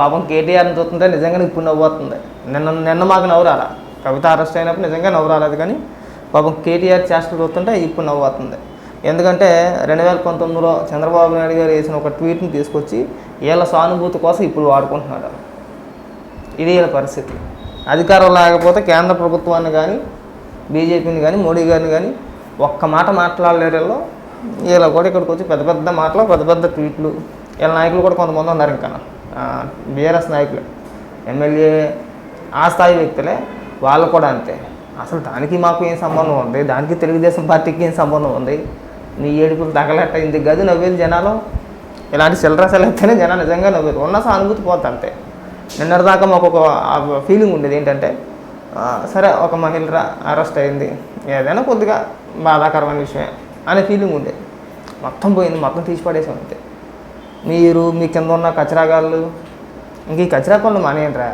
పాపం కేటీఆర్ని చూస్తుంటే నిజంగా ఇప్పుడు నవ్వు వస్తుంది నిన్న నిన్న మాకు నవ్వు రాలా. కవిత అరెస్ట్ అయినప్పుడు నిజంగా నవ్వు రాలేదు కానీ పాపం కేటీఆర్ చేష్టలు చూస్తుంటే ఇప్పుడు నవ్వు వస్తుంది ఎందుకంటే రెండు వేల పంతొమ్మిదిలో చంద్రబాబు నాయుడు గారు వేసిన ఒక ట్వీట్ని తీసుకొచ్చి వీళ్ళ సానుభూతి కోసం ఇప్పుడు వాడుకుంటున్నాడు. ఇది వీళ్ళ పరిస్థితి. అధికారం లేకపోతే కేంద్ర ప్రభుత్వాన్ని కానీ బీజేపీని కానీ మోడీ గారిని కానీ ఒక్క మాట మాట్లాడలేరు వీళ్ళు. వీళ్ళ కూడా ఇక్కడికి వచ్చి పెద్ద పెద్ద మాటలు పెద్ద పెద్ద ట్వీట్లు. వీళ్ళ నాయకులు కూడా కొంతమంది ఉన్నారు ఇంకా. బీఆర్ఎస్ నాయకులు ఎమ్మెల్యే ఆ స్థాయి వ్యక్తులే వాళ్ళు కూడా అంతే. అసలు దానికి మాకు ఏం సంబంధం ఉంది? దానికి తెలుగుదేశం పార్టీకి ఏం సంబంధం ఉంది? నీ ఏడుపులు తగలట్ట ఇందుకు గది నవ్వేది జనాలు. ఇలాంటి చిల్లర సెలెక్తేనే జనాలు నిజంగా నవ్వేది ఉన్న సానుభూతి పోతుంది అంతే. నిన్నటిదాకా మాకు ఒక ఫీలింగ్ ఉండేది ఏంటంటే సరే ఒక మహిళ అరెస్ట్ అయింది. ఏదైనా కొద్దిగా బాధాకరమైన విషయమే అనే ఫీలింగ్ ఉండేది. మొత్తం పోయింది మొత్తం తీసి పడేసాం అంతే. మీరు మీ కింద ఉన్న కచరాగాళ్ళు ఇంక ఈ కచరా పనులు మానేయండిరా.